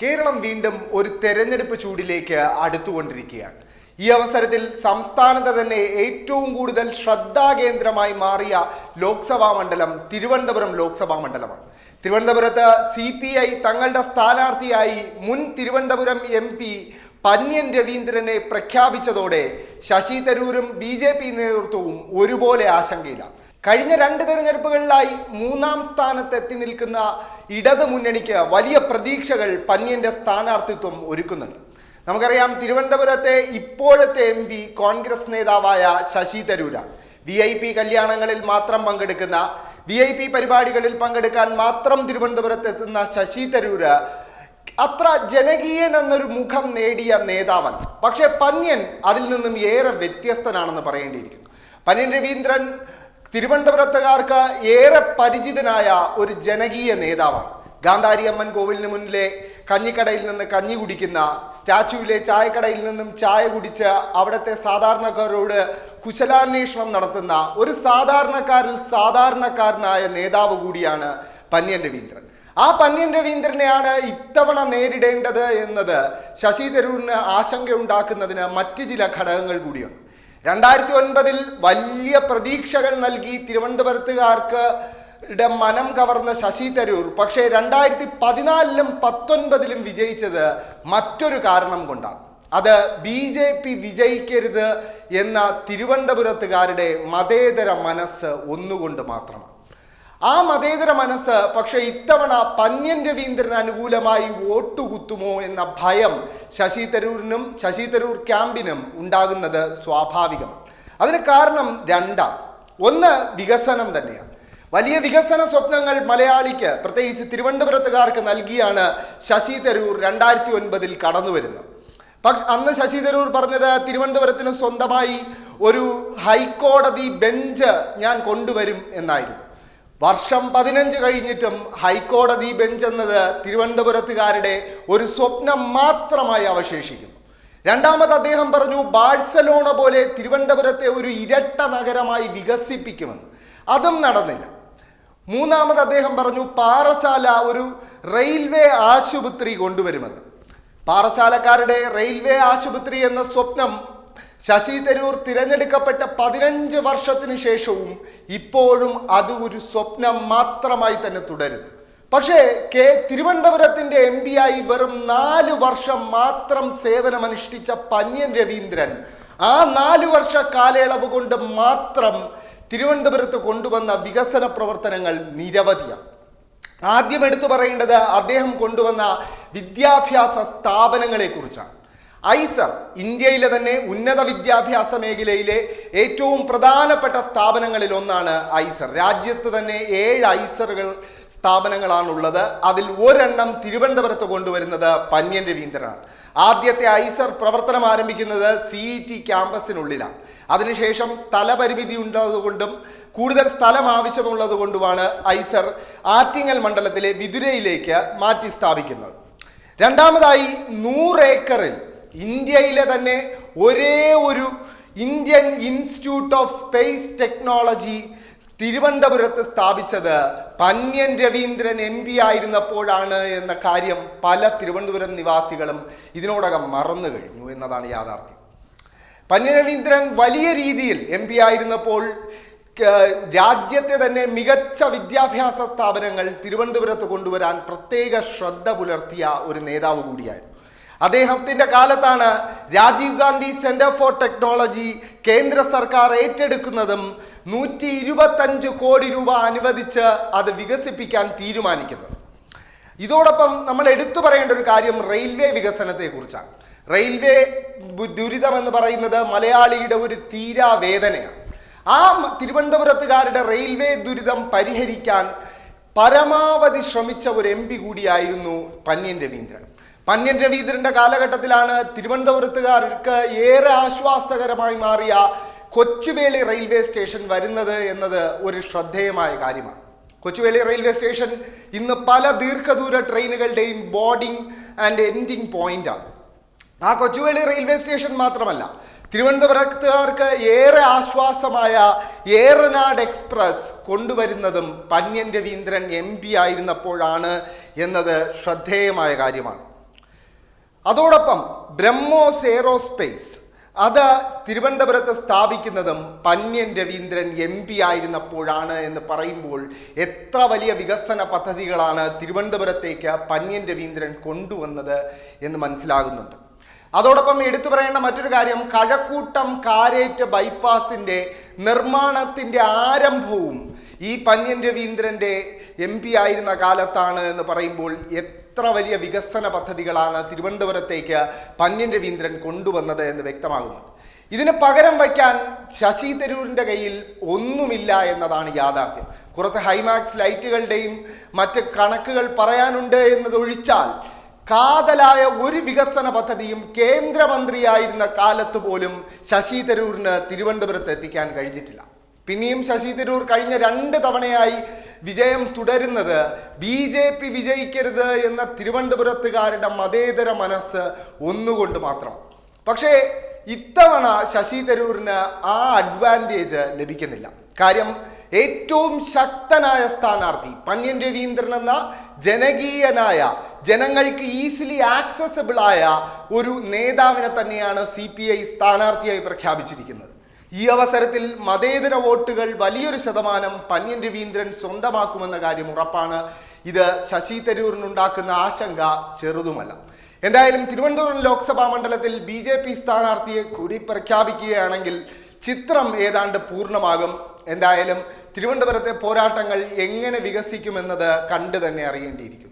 കേരളം വീണ്ടും ഒരു തെരഞ്ഞെടുപ്പ് ചൂടിലേക്ക് അടുത്തുകൊണ്ടിരിക്കുകയാണ്. ഈ അവസരത്തിൽ സംസ്ഥാനത്ത് തന്നെ ഏറ്റവും കൂടുതൽ ശ്രദ്ധാകേന്ദ്രമായി മാറിയ ലോക്സഭാ മണ്ഡലം തിരുവനന്തപുരം ലോക്സഭാ മണ്ഡലമാണ്. തിരുവനന്തപുരത്ത് സി പി ഐ തങ്ങളുടെ സ്ഥാനാർത്ഥിയായി മുൻ തിരുവനന്തപുരം എം പി പന്യൻ രവീന്ദ്രനെ പ്രഖ്യാപിച്ചതോടെ ശശി തരൂരും ബി നേതൃത്വവും ഒരുപോലെ ആശങ്കയിലാണ്. കഴിഞ്ഞ രണ്ട് തെരഞ്ഞെടുപ്പുകളിലായി മൂന്നാം സ്ഥാനത്ത് എത്തി നിൽക്കുന്ന ഇടതു മുന്നണിക്ക് വലിയ പ്രതീക്ഷകൾ പന്യന്റെ സ്ഥാനാർത്ഥിത്വം ഒരുക്കുന്നുണ്ട്. നമുക്കറിയാം തിരുവനന്തപുരത്തെ ഇപ്പോഴത്തെ എം പി കോൺഗ്രസ് നേതാവായ ശശി തരൂരാണ്. വി ഐ പി കല്യാണങ്ങളിൽ മാത്രം പങ്കെടുക്കുന്ന വി ഐ പി പരിപാടികളിൽ പങ്കെടുക്കാൻ മാത്രം തിരുവനന്തപുരത്ത് എത്തുന്ന ശശി തരൂര് അത്ര ജനകീയൻ എന്നൊരു മുഖം നേടിയ നേതാവാണ്. പക്ഷേ പന്യൻ അതിൽ നിന്നും ഏറെ വ്യത്യസ്തനാണെന്ന് പറയേണ്ടിയിരിക്കുന്നു. പന്യൻ രവീന്ദ്രൻ തിരുവനന്തപുരത്തുകാർക്ക് ഏറെ പരിചിതനായ ഒരു ജനകീയ നേതാവാണ്. ഗാന്ധാരി അമ്മൻ കോവിലിന് മുന്നിലെ കഞ്ഞിക്കടയിൽ നിന്ന് കഞ്ഞി കുടിക്കുന്ന സ്റ്റാച്യുവിലെ ചായക്കടയിൽ നിന്നും ചായ കുടിച്ച് അവിടുത്തെ സാധാരണക്കാരോട് കുശലാന്വേഷണം നടത്തുന്ന ഒരു സാധാരണക്കാരിൽ സാധാരണക്കാരനായ നേതാവ് കൂടിയാണ് പന്യൻ രവീന്ദ്രൻ. ആ പന്യൻ രവീന്ദ്രനെയാണ് ഇത്തവണ നേരിടേണ്ടത് എന്നത് ശശി തരൂരിന് ആശങ്കയുണ്ടാക്കുന്നതിന് മറ്റ് ചില ഘടകങ്ങൾ കൂടിയുണ്ട്. രണ്ടായിരത്തി ഒൻപതിൽ വലിയ പ്രതീക്ഷകൾ നൽകി തിരുവനന്തപുരത്തുകാർക്ക് മനം കവർന്ന ശശി തരൂർ. പക്ഷേ രണ്ടായിരത്തി പതിനാലിലും പത്തൊൻപതിലും വിജയിച്ചത് മറ്റൊരു കാരണം കൊണ്ടാണ്. അത് ബി ജെ പി വിജയിക്കരുത് എന്ന തിരുവനന്തപുരത്തുകാരുടെ മതേതര മനസ്സ് ഒന്നുകൊണ്ട് മാത്രമാണ്. ആ മതേതര മനസ്സ് പക്ഷേ ഇത്തവണ പന്യൻ രവീന്ദ്രന് അനുകൂലമായി വോട്ട് കുത്തുമോ എന്ന ഭയം ശശി തരൂരിനും ശശി തരൂർ ക്യാമ്പിനും ഉണ്ടാകുന്നത് സ്വാഭാവികമാണ് അതിന് കാരണം രണ്ടാം. ഒന്ന് വികസനം തന്നെയാണ്. വലിയ വികസന സ്വപ്നങ്ങൾ മലയാളിക്ക് പ്രത്യേകിച്ച് തിരുവനന്തപുരത്തുകാർക്ക് നൽകിയാണ് ശശി തരൂർ രണ്ടായിരത്തി ഒൻപതിൽ കടന്നു വരുന്നത് പക്ഷെ അന്ന് ശശി തരൂർ പറഞ്ഞത് തിരുവനന്തപുരത്തിന് സ്വന്തമായി ഒരു ഹൈക്കോടതി ബെഞ്ച് ഞാൻ കൊണ്ടുവരും എന്നായിരുന്നു. വർഷം പതിനഞ്ച് കഴിഞ്ഞിട്ടും ഹൈക്കോടതി ബെഞ്ച് എന്നത് തിരുവനന്തപുരത്തുകാരുടെ ഒരു സ്വപ്നം മാത്രമായി അവശേഷിക്കുന്നു. രണ്ടാമത് അദ്ദേഹം പറഞ്ഞു ബാഴ്സലോണ പോലെ തിരുവനന്തപുരത്തെ ഒരു ഇരട്ട നഗരമായി വികസിപ്പിക്കുമെന്ന്. അതും നടന്നില്ല. മൂന്നാമത് അദ്ദേഹം പറഞ്ഞു പാറശാല ഒരു റെയിൽവേ ആശുപത്രി കൊണ്ടുവരുമെന്ന്. പാറശാലക്കാരുടെ റെയിൽവേ ആശുപത്രി എന്ന സ്വപ്നം ശശി തരൂർ തിരഞ്ഞെടുക്കപ്പെട്ട പതിനഞ്ച് വർഷത്തിന് ശേഷവും ഇപ്പോഴും അത് ഒരു സ്വപ്നം മാത്രമായി തന്നെ തുടരുന്നു. പക്ഷേ കെ തിരുവനന്തപുരത്തിന്റെ എം പി ആയി വെറും നാല് വർഷം മാത്രം സേവനമനുഷ്ഠിച്ച പന്യൻ രവീന്ദ്രൻ ആ നാല് വർഷ കാലയളവ് കൊണ്ട് മാത്രം തിരുവനന്തപുരത്ത് കൊണ്ടുവന്ന വികസന പ്രവർത്തനങ്ങൾ നിരവധിയാണ്. ആദ്യം എടുത്തു പറയേണ്ടത് അദ്ദേഹം കൊണ്ടുവന്ന വിദ്യാഭ്യാസ സ്ഥാപനങ്ങളെ കുറിച്ചാണ് ഐസർ ഇന്ത്യയിലെ തന്നെ ഉന്നത വിദ്യാഭ്യാസ മേഖലയിലെ ഏറ്റവും പ്രധാനപ്പെട്ട സ്ഥാപനങ്ങളിൽ ഒന്നാണ് ഐസർ. രാജ്യത്ത് തന്നെ ഏഴ് ഐസറുകൾ സ്ഥാപനങ്ങളാണുള്ളത്. അതിൽ ഒരെണ്ണം തിരുവനന്തപുരത്ത് കൊണ്ടുവരുന്നത് പന്യൻ രവീന്ദ്രനാണ്. ആദ്യത്തെ ഐസർ പ്രവർത്തനം ആരംഭിക്കുന്നത് സി ഇ ടി ക്യാമ്പസിനുള്ളിലാണ്. അതിനുശേഷം സ്ഥലപരിമിതി ഉള്ളതുകൊണ്ടും കൂടുതൽ സ്ഥലം ആവശ്യമുള്ളത് കൊണ്ടുമാണ് ഐസർ ആറ്റിങ്ങൽ മണ്ഡലത്തിലെ വിതുരയിലേക്ക് മാറ്റി സ്ഥാപിക്കുന്നത്. രണ്ടാമതായി നൂറ് ഏക്കറിൽ ഇന്ത്യയിലെ തന്നെ ഒരേ ഒരു Indian institute of space technology തിരുവനന്തപുരത്ത് സ്ഥാപിച്ചത് പന്യൻ രവീന്ദ്രൻ എം പി ആയിരുന്നപ്പോഴാണ് എന്ന കാര്യം പല തിരുവനന്തപുരം നിവാസികളും ഇതിനോടകം മറന്നു കഴിഞ്ഞു എന്നതാണ് യാഥാർത്ഥ്യം. പന്യൻ രവീന്ദ്രൻ വലിയ രീതിയിൽ എം പി ആയിരുന്നപ്പോൾ രാജ്യത്തെ തന്നെ മികച്ച വിദ്യാഭ്യാസ സ്ഥാപനങ്ങൾ തിരുവനന്തപുരത്ത് കൊണ്ടുവരാൻ പ്രത്യേക ശ്രദ്ധ പുലർത്തിയ ഒരു നേതാവ് കൂടിയായിരുന്നു. അദ്ദേഹത്തിന്റെ കാലത്താണ് Rajiv Gandhi centre for technology കേന്ദ്ര സർക്കാർ ഏറ്റെടുക്കുന്നതും നൂറ്റി ഇരുപത്തഞ്ച് കോടി രൂപ അനുവദിച്ച് അത് വികസിപ്പിക്കാൻ തീരുമാനിക്കുന്നത്. ഇതോടൊപ്പം നമ്മൾ എടുത്തു പറയേണ്ട ഒരു കാര്യം റെയിൽവേ വികസനത്തെ കുറിച്ചാണ് റെയിൽവേ ദുരിതം എന്ന് പറയുന്നത് മലയാളിയുടെ ഒരു തീരാ വേദനയാണ്. ആ തിരുവനന്തപുരത്തുകാരുടെ റെയിൽവേ ദുരിതം പരിഹരിക്കാൻ പരമാവധി ശ്രമിച്ച ഒരു എം പി കൂടിയായിരുന്നു പന്യൻ രവീന്ദ്രൻ. പന്യൻ രവീന്ദ്രന്റെ കാലഘട്ടത്തിലാണ് തിരുവനന്തപുരത്തുകാർക്ക് ഏറെ ആശ്വാസകരമായി മാറിയ കൊച്ചുവേളി റെയിൽവേ സ്റ്റേഷൻ വരുന്നത് എന്നത് ഒരു ശ്രദ്ധേയമായ കാര്യമാണ്. കൊച്ചുവേളി റെയിൽവേ സ്റ്റേഷൻ ഇന്ന് പല ദീർഘദൂര ട്രെയിനുകളുടെയും ബോർഡിംഗ് ആൻഡ് എൻഡിങ് പോയിന്റാണ്. ആ കൊച്ചുവേളി റെയിൽവേ സ്റ്റേഷൻ മാത്രമല്ല തിരുവനന്തപുരത്തുകാർക്ക് ഏറെ ആശ്വാസമായ ഏറനാട് എക്സ്പ്രസ് കൊണ്ടുവരുന്നതും പന്യൻ രവീന്ദ്രൻ എം പി ആയിരുന്നപ്പോഴാണ് എന്നത് ശ്രദ്ധേയമായ കാര്യമാണ്. അതോടൊപ്പം ബ്രഹ്മോസ് എയറോസ്പേസ് അത് തിരുവനന്തപുരത്ത് സ്ഥാപിക്കുന്നതും പന്യൻ രവീന്ദ്രൻ എം പി ആയിരുന്നപ്പോഴാണ് എന്ന് പറയുമ്പോൾ എത്ര വലിയ വികസന പദ്ധതികളാണ് തിരുവനന്തപുരത്തേക്ക് പന്യൻ രവീന്ദ്രൻ കൊണ്ടുവന്നത് എന്ന് മനസ്സിലാകുന്നുണ്ട്. അതോടൊപ്പം എടുത്തു പറയേണ്ട മറ്റൊരു കാര്യം കഴക്കൂട്ടം കാരേറ്റ് ബൈപ്പാസിന്റെ നിർമ്മാണത്തിന്റെ ആരംഭവും ഈ പന്യൻ രവീന്ദ്രന്റെ എം പി ആയിരുന്ന കാലത്താണ് എന്ന് പറയുമ്പോൾ എത്ര വലിയ വികസന പദ്ധതികളാണ് തിരുവനന്തപുരത്തേക്ക് പന്യൻ രവീന്ദ്രൻ കൊണ്ടുവന്നത് എന്ന് വ്യക്തമാകുന്നുണ്ട് ഇതിന് പകരം വയ്ക്കാൻ ശശി തരൂരിന്റെ കയ്യിൽ ഒന്നുമില്ല എന്നതാണ് യാഥാർത്ഥ്യം. കുറച്ച് ഹൈമാക്സ് ലൈറ്റുകളുടെയും മറ്റ് കണക്കുകൾ പറയാനുണ്ട് എന്നതൊഴിച്ചാൽ കാതലായ ഒരു വികസന പദ്ധതിയും കേന്ദ്രമന്ത്രിയായിരുന്ന കാലത്ത് പോലും ശശി തരൂരിന് തിരുവനന്തപുരത്ത് എത്തിക്കാൻ കഴിഞ്ഞിട്ടില്ല. പിന്നെയും ശശി തരൂർ കഴിഞ്ഞ രണ്ട് തവണയായി വിജയം തുടരുന്നത്. ബി ജെ പി വിജയിക്കരുത് എന്ന തിരുവനന്തപുരത്തുകാരുടെ മതേതര മനസ്സ് ഒന്നുകൊണ്ട് മാത്രം. പക്ഷേ ഇത്തവണ ശശി തരൂരിന് ആ അഡ്വാന്റേജ് ലഭിക്കുന്നില്ല. കാര്യം ഏറ്റവും ശക്തനായ സ്ഥാനാർത്ഥി പന്യൻ രവീന്ദ്രൻ എന്ന ജനകീയനായ ജനങ്ങൾക്ക് ഈസിലി ആക്സസബിൾ ആയ ഒരു നേതാവിനെ തന്നെയാണ് സി പി ഐ സ്ഥാനാർത്ഥിയായി പ്രഖ്യാപിച്ചിരിക്കുന്നത്. ഈ അവസരത്തിൽ മതേതര വോട്ടുകൾ വലിയൊരു ശതമാനം പന്യൻ രവീന്ദ്രൻ സ്വന്തമാക്കുമെന്ന കാര്യം ഉറപ്പാണ്. ഇത് ശശി തരൂരിനുണ്ടാക്കുന്ന ആശങ്ക ചെറുതുമല്ല. എന്തായാലും തിരുവനന്തപുരം ലോക്സഭാ മണ്ഡലത്തിൽ ബി ജെ പി സ്ഥാനാർത്ഥിയെ കൂടി പ്രഖ്യാപിക്കുകയാണെങ്കിൽ ചിത്രം ഏതാണ്ട് പൂർണമാകും. എന്തായാലും തിരുവനന്തപുരത്തെ പോരാട്ടങ്ങൾ എങ്ങനെ വികസിക്കുമെന്നത് കണ്ടു തന്നെ അറിയേണ്ടിയിരിക്കുന്നു.